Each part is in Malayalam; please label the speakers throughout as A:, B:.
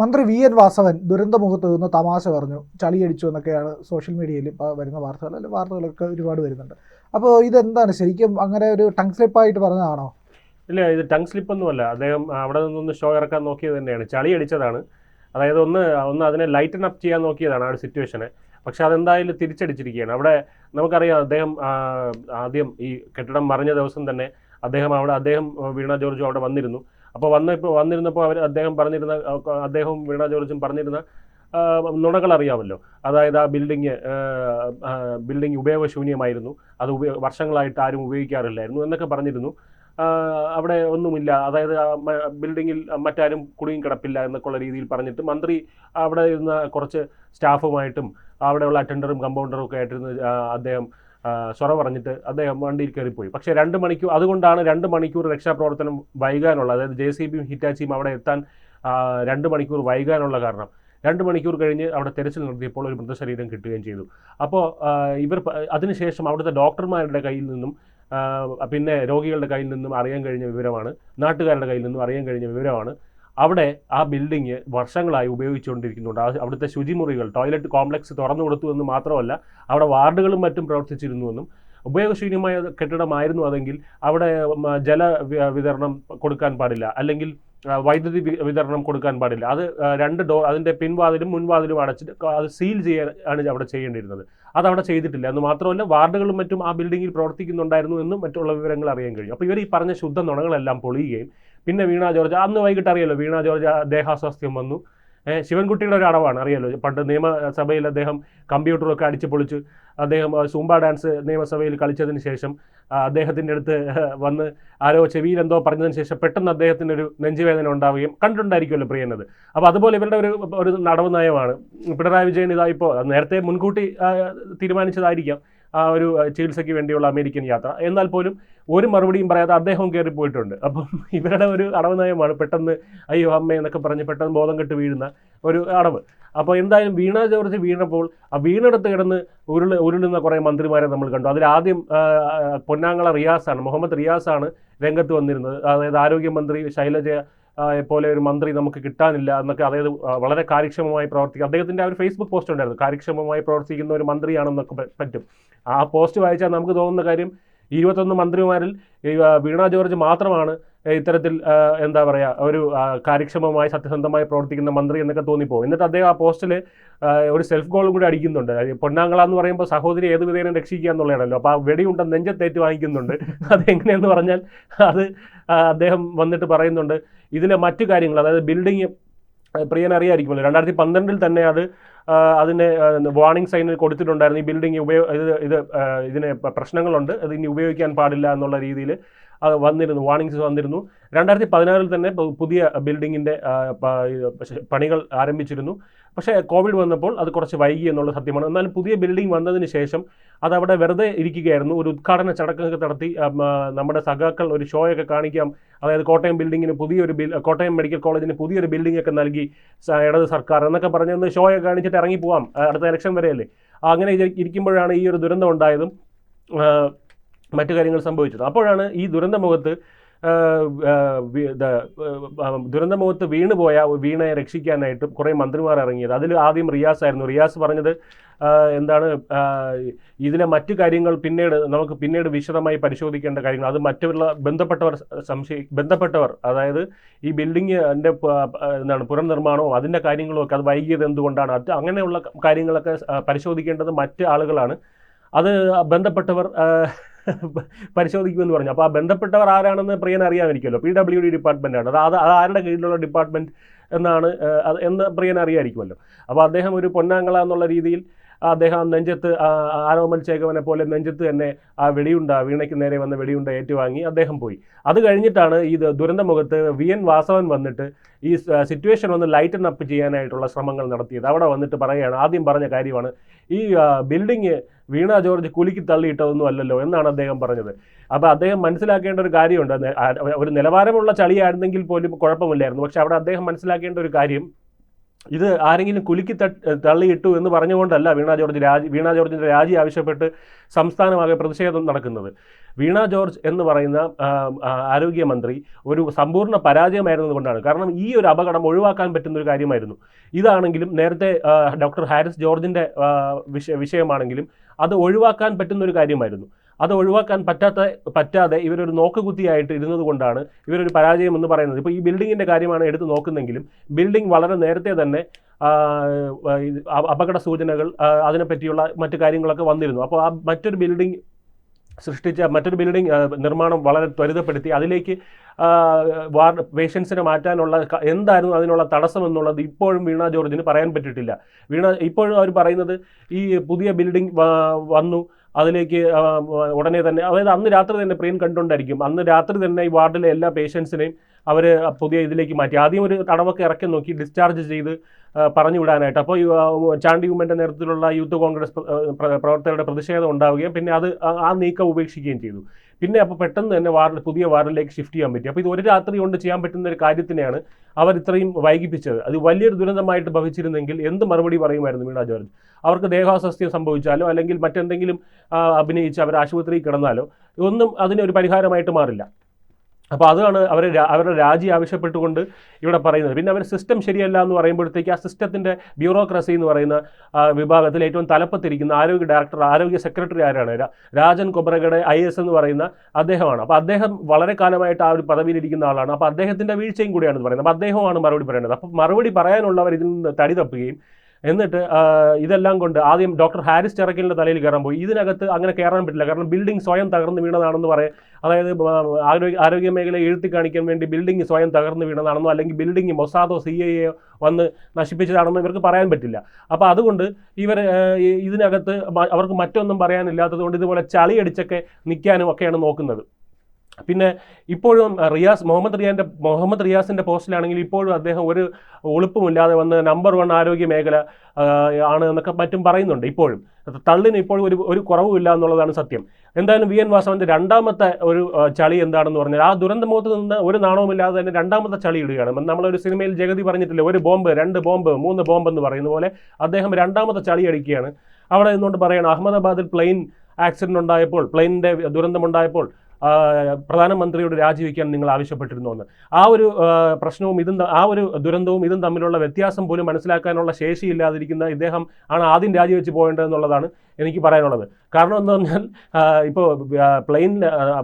A: മന്ത്രി വി എൻ വാസവൻ ദുരന്തമുഖത്ത് നിന്ന് തമാശ പറഞ്ഞു ചളിയടിച്ചു എന്നൊക്കെയാണ് സോഷ്യൽ മീഡിയയിൽ ഇപ്പോൾ വരുന്ന വാർത്തകൾ അല്ലെങ്കിൽ വാർത്തകളൊക്കെ ഒരുപാട് വരുന്നുണ്ട്. അപ്പോൾ ഇതെന്താണ്? ശരിക്കും അങ്ങനെ ഒരു ടങ് സ്ലിപ്പായിട്ട് പറഞ്ഞതാണോ?
B: ഇല്ല ഇത് ടങ് സ്ലിപ്പ് ഒന്നുമല്ല അദ്ദേഹം അവിടെ നിന്നൊന്ന് ഷോ ഇറക്കാൻ നോക്കിയത് തന്നെയാണ്. ചളി അടിച്ചതാണ് അതായത് ഒന്ന് ഒന്ന് അതിനെ ലൈറ്റൻ അപ്പ് ചെയ്യാൻ നോക്കിയതാണ് ആ ഒരു സിറ്റുവേഷനെ പക്ഷെ അതെന്തായാലും തിരിച്ചടിച്ചിരിക്കുകയാണ്. അവിടെ നമുക്കറിയാം അദ്ദേഹം ആദ്യം ഈ കെട്ടിടം മറിഞ്ഞ ദിവസം തന്നെ അദ്ദേഹം അവിടെ അദ്ദേഹം വീണ ജോർജും അവിടെ വന്നിരുന്നു. അപ്പോൾ വന്ന ഇപ്പോൾ വന്നിരുന്നപ്പോൾ അവർ അദ്ദേഹം പറഞ്ഞിരുന്ന അദ്ദേഹം അദ്ദേഹവും വീണ ജോർജും പറഞ്ഞിരുന്ന നുണകൾ അറിയാമല്ലോ. അതായത് ആ ബിൽഡിങ് ബിൽഡിംഗ് ഉപയോഗശൂന്യമായിരുന്നു. അത് വർഷങ്ങളായിട്ട് ആരും ഉപയോഗിക്കാറില്ലായിരുന്നു എന്നൊക്കെ പറഞ്ഞിരുന്നു. അവിടെ ഒന്നുമില്ല. അതായത് ബിൽഡിങ്ങിൽ മറ്റാരും കുടുങ്ങി കിടപ്പില്ല എന്നൊക്കെയുള്ള രീതിയിൽ പറഞ്ഞിട്ട് മന്ത്രി അവിടെ ഇരുന്ന കുറച്ച് സ്റ്റാഫുമായിട്ടും അവിടെയുള്ള അറ്റൻഡറും കമ്പൗണ്ടറും ഒക്കെ ആയിട്ടിരുന്ന് അദ്ദേഹം സൊറ പറഞ്ഞിട്ട് അദ്ദേഹം വണ്ടിയിൽ കയറിപ്പോയി. പക്ഷേ രണ്ട് മണിക്കൂർ അതുകൊണ്ടാണ് രണ്ട് മണിക്കൂർ രക്ഷാപ്രവർത്തനം വൈകാനുള്ള അതായത് ജെ സി ബിയും ഹിറ്റാച്ചിയും അവിടെ എത്താൻ രണ്ട് മണിക്കൂർ വൈകാനുള്ള കാരണം. രണ്ട് മണിക്കൂർ കഴിഞ്ഞ് അവിടെ തെരച്ചിൽ നടത്തിയപ്പോൾ ഒരു മൃതശരീരം കിട്ടുകയും ചെയ്തു. അപ്പോൾ ഇവർ അതിനുശേഷം അവിടുത്തെ ഡോക്ടർമാരുടെ കയ്യിൽ നിന്നും പിന്നെ രോഗികളുടെ കയ്യിൽ നിന്നും അറിയാൻ കഴിഞ്ഞ വിവരമാണ് നാട്ടുകാരുടെ കയ്യിൽ നിന്നും അറിയാൻ കഴിഞ്ഞ വിവരമാണ് അവിടെ ആ ബിൽഡിങ് വർഷങ്ങളായി ഉപയോഗിച്ചുകൊണ്ടിരിക്കുന്നുണ്ട്. അവിടുത്തെ ശുചിമുറികൾ ടോയ്ലറ്റ് കോംപ്ലക്സ് തുറന്നു കൊടുത്തു എന്ന് മാത്രമല്ല അവിടെ വാർഡുകളും മറ്റും പ്രവർത്തിച്ചിരുന്നുവെന്നും ഉപയോഗശൂന്യമായ കെട്ടിടമായിരുന്നു അതെങ്കിൽ അവിടെ ജല വിതരണം കൊടുക്കാൻ പാടില്ല അല്ലെങ്കിൽ വൈദ്യുതി വിതരണം കൊടുക്കാൻ പാടില്ല. അത് രണ്ട് ഡോർ അതിന്റെ പിൻവാതിലും മുൻവാതിലും അടച്ചിട്ട് അത് സീൽ ചെയ്യാൻ ആണ് അവിടെ ചെയ്യേണ്ടിയിരുന്നത്. അത് ചെയ്തിട്ടില്ല. എന്ന് മാത്രമല്ല വാർഡുകളും മറ്റും ആ ബിൽഡിങ്ങിൽ പ്രവർത്തിക്കുന്നുണ്ടായിരുന്നു എന്നും മറ്റുള്ള വിവരങ്ങൾ അറിയാൻ കഴിയും. അപ്പോൾ ഇവർ ഈ പറഞ്ഞ ശുദ്ധ നുണകളെല്ലാം പൊളിയുകയും പിന്നെ വീണ ജോർജ് അന്ന് വൈകിട്ട് അറിയാലോ വീണ ജോർജ് ദേഹാസ്വാസ്ഥ്യം വന്നു. ശിവൻകുട്ടിയുടെ ഒരു അടവാണ് അറിയാലോ. പണ്ട് നിയമസഭയിൽ അദ്ദേഹം കമ്പ്യൂട്ടറൊക്കെ അടിച്ചു പൊളിച്ച്. അദ്ദേഹം സൂംബ ഡാൻസ് നിയമസഭയിൽ കളിച്ചതിന് ശേഷം അദ്ദേഹത്തിന്റെ അടുത്ത് വന്ന് ആരോ ചെവിയിൽ എന്തോ പറഞ്ഞതിന് ശേഷം പെട്ടെന്ന് അദ്ദേഹത്തിന് ഒരു നെഞ്ചുവേദന ഉണ്ടാവുകയും കണ്ടിട്ടുണ്ടായിരിക്കുമല്ലോ പ്രിയനത്. അപ്പോൾ അതുപോലെ ഇവരുടെ ഒരു ഒരു നടവ് നയമാണ്. പിണറായി വിജയൻ ഇതായിപ്പോൾ നേരത്തെ മുൻകൂട്ടി തീരുമാനിച്ചതായിരിക്കാം ആ ഒരു ചികിത്സയ്ക്ക് വേണ്ടിയുള്ള അമേരിക്കൻ യാത്ര. എന്നാൽ പോലും ഒരു മറുപടിയും പറയാതെ അദ്ദേഹം കയറി പോയിട്ടുണ്ട്. അപ്പം ഇവരുടെ ഒരു അടവ് നയമാണ് പെട്ടെന്ന് അയ്യോ അമ്മ എന്നൊക്കെ പറഞ്ഞ് പെട്ടെന്ന് ബോധം കെട്ട് വീഴുന്ന ഒരു അടവ്. അപ്പോൾ എന്തായാലും വീണ ജോർജ് വീണപ്പോൾ ആ വീണെടുത്ത് കിടന്ന് ഉരുൾ ഉരുളുന്ന കുറേ മന്ത്രിമാരെ നമ്മൾ കണ്ടു. ആ, പൊന്നാങ്ങള റിയാസാണ് മുഹമ്മദ് റിയാസാണ് രംഗത്ത് വന്നിരുന്നത്. അതായത് ആരോഗ്യമന്ത്രി ശൈലജ പോലെ ഒരു മന്ത്രി നമുക്ക് കിട്ടാനില്ല എന്നൊക്കെ അതായത് വളരെ കാര്യക്ഷമമായി പ്രവർത്തിക്കുക അദ്ദേഹത്തിന്റെ ആ ഒരു ഫേസ്ബുക്ക് പോസ്റ്റ് ഉണ്ടായിരുന്നു കാര്യക്ഷമമായി പ്രവർത്തിക്കുന്ന ഒരു മന്ത്രിയാണെന്നൊക്കെ പറ്റും. ആ പോസ്റ്റ് വായിച്ചാൽ നമുക്ക് തോന്നുന്ന കാര്യം ഇരുപത്തൊന്ന് മന്ത്രിമാരിൽ ഈ, വീണ ജോർജ് മാത്രമാണ് ഇത്തരത്തിൽ എന്താ പറയുക ഒരു കാര്യക്ഷമമായി സത്യസന്ധമായി പ്രവർത്തിക്കുന്ന മന്ത്രി എന്നൊക്കെ തോന്നിപ്പോകും എന്നിട്ട് അദ്ദേഹം ആ പോസ്റ്റിൽ ഒരു സെൽഫ് ഗോളും കൂടി അടിക്കുന്നുണ്ട്. പൊന്നാങ്കള എന്ന് പറയുമ്പോൾ സഹോദരി ഏത് വിധേനം രക്ഷിക്കുക എന്നുള്ളതാണല്ലോ. അപ്പോൾ ആ വെടിയുണ്ട നെഞ്ചത്തേറ്റ് വാങ്ങിക്കുന്നുണ്ട്. അതെങ്ങനെയെന്ന് പറഞ്ഞാൽ അത് അദ്ദേഹം വന്നിട്ട് പറയുന്നുണ്ട്. ഇതിലെ മറ്റു കാര്യങ്ങൾ അതായത് ബിൽഡിങ് പ്രിയൻ അറിയായിരിക്കുമല്ലോ. രണ്ടായിരത്തി പന്ത്രണ്ടിൽ തന്നെ അത് അതിന് വാർണിംഗ് സൈൻ കൊടുത്തിട്ടുണ്ടായിരുന്നു. ഈ ബിൽഡിംഗ് ഉപയോഗ ഇത് ഇത് ഇതിന് പ്രശ്നങ്ങളുണ്ട്. അത് ഇനി ഉപയോഗിക്കാൻ പാടില്ല എന്നുള്ള രീതിയിൽ അത് വന്നിരുന്നു വാർണിംഗ്സ് വന്നിരുന്നു. രണ്ടായിരത്തി പതിനാറിൽ തന്നെ പുതിയ ബിൽഡിങ്ങിന്റെ പണികൾ ആരംഭിച്ചിരുന്നു. പക്ഷേ കോവിഡ് വന്നപ്പോൾ അത് കുറച്ച് വൈകി എന്നുള്ള സത്യമാണ്. എന്നാലും പുതിയ ബിൽഡിംഗ് വന്നതിന് ശേഷം അത് അവിടെ വെറുതെ ഇരിക്കുകയായിരുന്നു. ഒരു ഉദ്ഘാടന ചടങ്ങൊക്കെ നടത്തി നമ്മുടെ സഖാക്കൾ ഒരു ഷോയൊക്കെ കാണിക്കാം. അതായത് കോട്ടയം ബിൽഡിങ്ങിന് പുതിയൊരു ബിൽ കോട്ടയം മെഡിക്കൽ കോളേജിന് പുതിയൊരു ബിൽഡിംഗ് ഒക്കെ നൽകി ഇടത് സർക്കാർ. എന്നൊക്കെ പറഞ്ഞൊന്ന് ഷോയൊക്കെ കാണിച്ചിട്ട് ഇറങ്ങി പോവാം അടുത്ത ഇലക്ഷൻ വരെയല്ലേ. അങ്ങനെ ഇരി- ഇരിക്കുമ്പോഴാണ് ഈ ഒരു ദുരന്തം ഉണ്ടായതും മറ്റു കാര്യങ്ങൾ സംഭവിച്ചത്. അപ്പോഴാണ് ഈ ദുരന്തമുഖത്ത് ദുരന്തമുഖത്ത് വീണുപോയ വീണയെ രക്ഷിക്കാനായിട്ട് കുറേ മന്ത്രിമാർ ഇറങ്ങിയത്. അതിൽ ആദ്യം റിയാസ് ആയിരുന്നു. റിയാസ് പറഞ്ഞത് എന്താണ് ഇതിലെ മറ്റു കാര്യങ്ങൾ പിന്നീട് നമുക്ക് പിന്നീട് വിശദമായി പരിശോധിക്കേണ്ട കാര്യങ്ങൾ. അത് മറ്റുള്ള ബന്ധപ്പെട്ടവർ സംശയ ബന്ധപ്പെട്ടവർ അതായത് ഈ ബിൽഡിങ്ങിന്റെ എന്താണ് പുനർനിർമ്മാണവും അതിന്റെ കാര്യങ്ങളും ഒക്കെ അത് വൈകിയത് എന്തുകൊണ്ടാണ്? അത് അങ്ങനെയുള്ള കാര്യങ്ങളൊക്കെ പരിശോധിക്കേണ്ടത് മറ്റ് ആളുകളാണ്. അത് ബന്ധപ്പെട്ടവർ പരിശോധിക്കുമെന്ന് പറഞ്ഞു. അപ്പോൾ ആ ബന്ധപ്പെട്ടവർ ആരാണെന്ന് പ്രിയൻ അറിയാമായിരിക്കുമല്ലോ. പി ഡബ്ല്യു ഡി ഡിപ്പാർട്ട്മെന്റാണ് അത് അത് ആരുടെ കീഴിലുള്ള ഡിപ്പാർട്ട്മെന്റ് എന്നാണ് എന്ന് പ്രിയൻ അറിയാമായിരിക്കുമല്ലോ. അപ്പോൾ അദ്ദേഹം ഒരു പൊന്നാങ്ങള എന്നുള്ള രീതിയിൽ അദ്ദേഹം നെഞ്ചത്ത് ആരോമൽ ചേകവനെ പോലെ നെഞ്ചത്ത് തന്നെ ആ വെടിയുണ്ട വീണയ്ക്ക് നേരെ വന്ന വെടിയുണ്ട ഏറ്റുവാങ്ങി അദ്ദേഹം പോയി. അത് കഴിഞ്ഞിട്ടാണ് ഈ ദുരന്തമുഖത്ത് വി എൻ വാസവൻ വന്നിട്ട് ഈ സിറ്റുവേഷൻ ഒന്ന് ലൈറ്റൻ അപ്പ് ചെയ്യാനായിട്ടുള്ള ശ്രമങ്ങൾ നടത്തിയത്. അവിടെ വന്നിട്ട് പറയുകയാണ് ആദ്യം പറഞ്ഞ കാര്യമാണ് ഈ ബിൽഡിങ് വീണ ജോർജ് കുലുക്കി തള്ളിയിട്ടതൊന്നും അല്ലല്ലോ എന്നാണ് അദ്ദേഹം പറഞ്ഞത്. അപ്പോൾ അദ്ദേഹം മനസ്സിലാക്കേണ്ട ഒരു കാര്യമുണ്ട്. ഒരു നിലവാരമുള്ള ചളിയായിരുന്നെങ്കിൽ പോലും കുഴപ്പമില്ലായിരുന്നു. പക്ഷെ അവിടെ അദ്ദേഹം മനസ്സിലാക്കേണ്ട ഒരു കാര്യം ഇത് ആരെങ്കിലും കുലുക്കി തള്ളിയിട്ടു എന്ന് പറഞ്ഞുകൊണ്ടല്ല വീണ ജോർജ് രാജി വീണ ജോർജിന്റെ രാജി ആവശ്യപ്പെട്ട് സംസ്ഥാനമാകെ പ്രതിഷേധം നടക്കുന്നത്. വീണ ജോർജ് എന്ന് പറയുന്ന ആരോഗ്യമന്ത്രി ഒരു സമ്പൂർണ പരാജയമായിരുന്നത് കൊണ്ടാണ്. കാരണം ഈ ഒരു അപകടം ഒഴിവാക്കാൻ പറ്റുന്ന ഒരു കാര്യമായിരുന്നു. ഇതാണെങ്കിലും നേരത്തെ ഡോക്ടർ ഹാരിസ് ജോർജിന്റെ വിഷയ വിഷയമാണെങ്കിലും അത് ഒഴിവാക്കാൻ പറ്റുന്ന ഒരു കാര്യമായിരുന്നു. അത് ഒഴിവാക്കാൻ പറ്റാത്ത പറ്റാതെ ഇവരൊരു നോക്കുകുത്തിയായിട്ട് ഇരുന്നത് കൊണ്ടാണ് ഇവരൊരു പരാജയം എന്ന് പറയുന്നത്. ഇപ്പോൾ ഈ ബിൽഡിങ്ങിന്റെ കാര്യമാണ് എടുത്ത് നോക്കുന്നെങ്കിലും ബിൽഡിംഗ് വളരെ നേരത്തെ തന്നെ അപകട സൂചനകൾ അതിനെപ്പറ്റിയുള്ള മറ്റു കാര്യങ്ങളൊക്കെ വന്നിരുന്നു. അപ്പോൾ ആ മറ്റൊരു ബിൽഡിംഗ് സൃഷ്ടിച്ച മറ്റൊരു ബിൽഡിംഗ് നിർമ്മാണം വളരെ ത്വരിതപ്പെടുത്തി. അതിലേക്ക് വാർഡ് പേഷ്യൻസിനെ മാറ്റാനുള്ള എന്തായിരുന്നു അതിനുള്ള തടസ്സം എന്നുള്ളത് ഇപ്പോഴും വീണ ജോർജിന് പറയാൻ പറ്റിയിട്ടില്ല. വീണ ഇപ്പോഴും അവർ പറയുന്നത് ഈ പുതിയ ബിൽഡിംഗ് വന്നു അതിലേക്ക് ഉടനെ തന്നെ അതായത് അന്ന് രാത്രി തന്നെ പ്ലെയിൻ കണ്ടുകൊണ്ടായിരിക്കും. അന്ന് രാത്രി തന്നെ ഈ വാർഡിലെ എല്ലാ പേഷ്യൻസിനെയും അവർ പുതിയ ഇതിലേക്ക് മാറ്റി. ആദ്യം ഒരു തടവൊക്കെ ഇറക്കി നോക്കി ഡിസ്ചാർജ് ചെയ്ത് പറഞ്ഞു വിടാനായിട്ട്. അപ്പോൾ ചാണ്ടി ഉമ്മന്റെ നേതൃത്വത്തിലുള്ള യൂത്ത് കോൺഗ്രസ് പ്ര- പ്ര- പ്രവർത്തകരുടെ പ്രതിഷേധം ഉണ്ടാവുകയും പിന്നെ അത് ആ നീക്കം ഉപേക്ഷിക്കുകയും ചെയ്തു. പിന്നെ അപ്പോൾ പെട്ടെന്ന് തന്നെ വാർഡ് പുതിയ വാർഡിലേക്ക് ഷിഫ്റ്റ് ചെയ്യാൻ പറ്റി. അപ്പോൾ ഇത് ഒരു രാത്രി കൊണ്ട് ചെയ്യാൻ പറ്റുന്ന ഒരു കാര്യത്തിനെയാണ് അവർ ഇത്രയും വൈകിപ്പിച്ചത്. അത് വലിയൊരു ദുരന്തമായിട്ട് ഭവിച്ചിരുന്നെങ്കിൽ എന്ത് മറുപടി പറയുമായിരുന്നു വീണ ജോർജ്? അവർക്ക് ദേഹാസ്വാസ്ഥ്യം സംഭവിച്ചാലോ അല്ലെങ്കിൽ മറ്റെന്തെങ്കിലും അഭിനയിച്ച് അവർ ആശുപത്രിയിൽ കിടന്നാലോ ഒന്നും അതിനൊരു പരിഹാരമായിട്ട് മാറില്ല. അപ്പോൾ അതാണ് അവർ അവരുടെ രാജി ആവശ്യപ്പെട്ടുകൊണ്ട് ഇവിടെ പറയുന്നത്. പിന്നെ അവർ സിസ്റ്റം ശരിയല്ല എന്ന് പറയുമ്പോഴത്തേക്ക് ആ സിസ്റ്റത്തിന്റെ ബ്യൂറോക്രസി എന്ന് പറയുന്ന വിഭാഗത്തിൽ ഏറ്റവും തലപ്പത്തിരിക്കുന്ന ആരോഗ്യ ഡയറക്ടർ ആരോഗ്യ സെക്രട്ടറി ആരാണ്? രാജൻ കൊബ്രഗഡ് ഐ എസ് എന്ന് പറയുന്ന അദ്ദേഹമാണ്. അപ്പോൾ അദ്ദേഹം വളരെ കാലമായിട്ട് ആ ഒരു പദവിയിലിരിക്കുന്ന ആളാണ്. അപ്പോൾ അദ്ദേഹത്തിന്റെ വീഴ്ചയും കൂടിയാണ് പറയുന്നത്. അപ്പോൾ അദ്ദേഹമാണ് മറുപടി പറയുന്നത് അപ്പോൾ മറുപടി പറയാനുള്ളവർ ഇതിൽ നിന്ന് തടി തപ്പുകയും എന്നിട്ട് ഇതെല്ലാം കൊണ്ട് ആദ്യം ഡോക്ടർ ഹാരിസ് ചെറക്കലിന്റെ തലയിൽ കയറാൻ പോയി. ഇതിനകത്ത് അങ്ങനെ കയറാൻ പറ്റില്ല. കാരണം ബിൽഡിംഗ് സ്വയം തകർന്ന് വീണതാണെന്ന് പറയാം അതായത് ആരോഗ്യ ആരോഗ്യ മേഖലയെ എഴുത്തി കാണിക്കാൻ വേണ്ടി ബിൽഡിംഗ് സ്വയം തകർന്നു വീണതാണെന്നോ അല്ലെങ്കിൽ ബിൽഡിംഗ് മൊസാദോ സി ഐ എ വന്ന് നശിപ്പിച്ചതാണെന്നോ ഇവർക്ക് പറയാൻ പറ്റില്ല. അപ്പോൾ അതുകൊണ്ട് ഇവർ ഇതിനകത്ത് അവർക്ക് മറ്റൊന്നും പറയാനില്ലാത്തത് കൊണ്ട് ഇതുപോലെ ചളിയടിച്ചൊക്കെ നിൽക്കാനും ഒക്കെയാണ് നോക്കുന്നത്. പിന്നെ ഇപ്പോഴും റിയാസ് മുഹമ്മദ് റിയാന്റെ മുഹമ്മദ് റിയാസിന്റെ പോസ്റ്റിലാണെങ്കിൽ ഇപ്പോഴും അദ്ദേഹം ഒരു ഒളിപ്പുമില്ലാതെ വന്ന് നമ്പർ വൺ ആരോഗ്യ മേഖല ആണ് എന്നൊക്കെ മറ്റും പറയുന്നുണ്ട് ഇപ്പോഴും. തള്ളിന് ഇപ്പോഴും ഒരു ഒരു കുറവുമില്ല എന്നുള്ളതാണ് സത്യം. എന്തായാലും വി എൻ വാസവന്റെ രണ്ടാമത്തെ ഒരു ചളി എന്താണെന്ന് പറഞ്ഞാൽ ആ ദുരന്തമുഖത്ത് നിന്ന് ഒരു നാണവുമില്ലാതെ തന്നെ രണ്ടാമത്തെ ചളി ഇടുകയാണ്. നമ്മളൊരു സിനിമയിൽ ജഗതി പറഞ്ഞിട്ടില്ല ഒരു ബോംബ് രണ്ട് ബോംബ് മൂന്ന് ബോംബ് എന്ന് പറയുന്ന പോലെ അദ്ദേഹം രണ്ടാമത്തെ ചളി അടിക്കുകയാണ്. അവിടെ നിന്നുകൊണ്ട് പറയണം അഹമ്മദാബാദിൽ പ്ലെയിൻ ആക്സിഡന്റ് ഉണ്ടായപ്പോൾ പ്ലെയിനിന്റെ ദുരന്തമുണ്ടായപ്പോൾ പ്രധാനമന്ത്രിയോട് രാജിവെക്കാൻ നിങ്ങൾ ആവശ്യപ്പെട്ടിരുന്നു എന്ന് ആ ഒരു പ്രശ്നവും ഇതും ആ ഒരു ദുരന്തവും ഇതും തമ്മിലുള്ള വ്യത്യാസം പോലും മനസ്സിലാക്കാനുള്ള ശേഷിയില്ലാതിരിക്കുന്ന ഇദ്ദേഹം ആണ് ആദ്യം രാജിവെച്ച് പോകേണ്ടത് എന്നുള്ളതാണ് എനിക്ക് പറയാനുള്ളത്. കാരണം എന്ന് പറഞ്ഞാൽ ഇപ്പോൾ പ്ലെയിൻ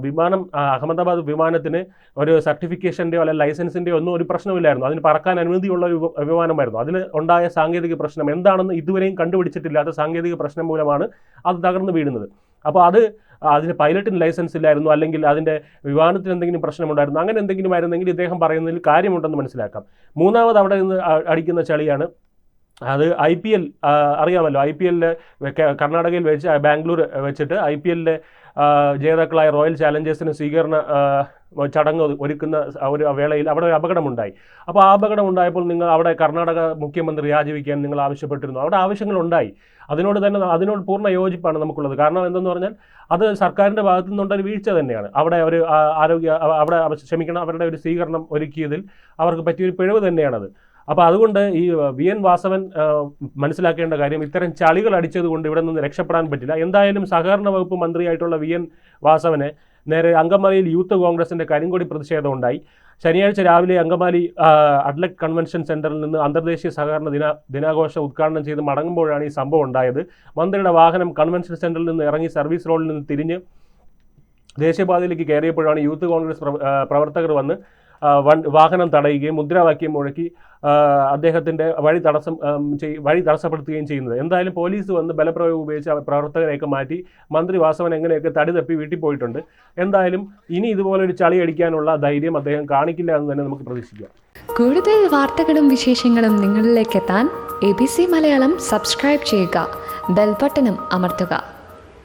B: വിമാനം അഹമ്മദാബാദ് വിമാനത്തിന് ഒരു സർട്ടിഫിക്കേഷന്റെയോ അല്ലെങ്കിൽ ലൈസൻസിന്റെയോ ഒന്നും ഒരു പ്രശ്നമില്ലായിരുന്നു അതിന് പറക്കാൻ അനുമതിയുള്ള ഒരു വിമാനമായിരുന്നു. അതിൽ ഉണ്ടായ സാങ്കേതിക പ്രശ്നം എന്താണെന്ന് ഇതുവരെയും കണ്ടുപിടിച്ചിട്ടില്ലാത്ത സാങ്കേതിക പ്രശ്നം മൂലമാണ് അത് തകർന്നു വീഴുന്നത്. അപ്പോൾ അത് അതിന് പൈലറ്റിന് ലൈസൻസ് ഇല്ലായിരുന്നു അല്ലെങ്കിൽ അതിന്റെ വിമാനത്തിന് എന്തെങ്കിലും പ്രശ്നമുണ്ടായിരുന്നു അങ്ങനെ എന്തെങ്കിലും ആയിരുന്നെങ്കിൽ ഇദ്ദേഹം പറയുന്നതിൽ കാര്യമുണ്ടെന്ന് മനസ്സിലാക്കാം. മൂന്നാമത് അവിടെ നിന്ന് അടിക്കുന്ന ചളിയാണ്. അത് ഐ പി എൽ അറിയാമല്ലോ ഐ പി എല്ലിൽ കർണാടകയിൽ വെച്ച് ബാംഗ്ലൂർ വെച്ചിട്ട് ഐ പി എല്ലിലെ ജേതാക്കളായ റോയൽ ചാലഞ്ചേഴ്സിന് സ്വീകരണ ചടങ്ങ് ഒരുക്കുന്ന ഒരു വേളയിൽ അവിടെ ഒരു അപകടമുണ്ടായി. അപ്പോൾ ആ അപകടം ഉണ്ടായപ്പോൾ നിങ്ങൾ അവിടെ കർണാടക മുഖ്യമന്ത്രി രാജിവെക്കാൻ നിങ്ങൾ ആവശ്യപ്പെട്ടിരുന്നു. അവിടെ ആവശ്യങ്ങളുണ്ടായി. അതിനോട് തന്നെ അതിനോട് പൂർണ യോജിപ്പാണ് നമുക്കുള്ളത്. കാരണം എന്തെന്ന് പറഞ്ഞാൽ അത് സർക്കാരിന്റെ ഭാഗത്തു നിന്നുണ്ടൊരു വീഴ്ച തന്നെയാണ്. അവിടെ ഒരു ആരോഗ്യ അവിടെ അവ- ക്ഷമിക്കണം അവരുടെ ഒരു സ്വീകരണം ഒരുക്കിയതിൽ അവർക്ക് പറ്റിയൊരു പിഴവ് തന്നെയാണത്. അപ്പോൾ അതുകൊണ്ട് ഈ വി എൻ വാസവൻ മനസ്സിലാക്കേണ്ട കാര്യം ഇത്തരം ചളികൾ അടിച്ചത് കൊണ്ട് ഇവിടെ നിന്ന് രക്ഷപ്പെടാൻ പറ്റില്ല. എന്തായാലും സഹകരണ വകുപ്പ് മന്ത്രിയായിട്ടുള്ള വി എൻ വാസവനെ നേരെ അങ്കമാലിയിൽ യൂത്ത് കോൺഗ്രസിന്റെ കരിങ്കൊടി പ്രതിഷേധം ഉണ്ടായി. ശനിയാഴ്ച രാവിലെ അങ്കമാലി അഡ്ലക് കൺവെൻഷൻ സെന്ററിൽ നിന്ന് അന്തർദേശീയ സഹകരണ ദിന ദിനാഘോഷം ഉദ്ഘാടനം ചെയ്ത് മടങ്ങുമ്പോഴാണ് ഈ സംഭവം ഉണ്ടായത്. മന്ത്രിയുടെ വാഹനം കൺവെൻഷൻ സെന്ററിൽ നിന്ന് ഇറങ്ങി സർവീസ് റോഡിൽ നിന്ന് തിരിഞ്ഞ് ദേശീയപാതയിലേക്ക് കയറിയപ്പോഴാണ് യൂത്ത് കോൺഗ്രസ് പ്രവർത്തകർ വന്ന് വാഹനം തടയുകയും മുദ്രാവാക്യം മുഴക്കി അദ്ദേഹത്തിന്റെ വഴി തടസ്സം വഴി തടസ്സപ്പെടുത്തുകയും ചെയ്യുന്നത്. എന്തായാലും പോലീസ് വന്ന് ബലപ്രയോഗം ഉപയോഗിച്ച് പ്രവർത്തകരെയൊക്കെ മാറ്റി മന്ത്രി വാസവൻ എങ്ങനെയൊക്കെ തടി തപ്പി വീട്ടിൽ പോയിട്ടുണ്ട്. എന്തായാലും ഇനി ഇതുപോലൊരു ചളി അടിക്കാനുള്ള ധൈര്യം അദ്ദേഹം കാണിക്കില്ല എന്ന് തന്നെ നമുക്ക് പ്രതീക്ഷിക്കാം.
C: കൂടുതൽ വാർത്തകളും വിശേഷങ്ങളും നിങ്ങളിലേക്ക് എത്താൻ A B C Malayalam subscribe ചെയ്യുക. ബെൽബട്ടനും അമർത്തുക.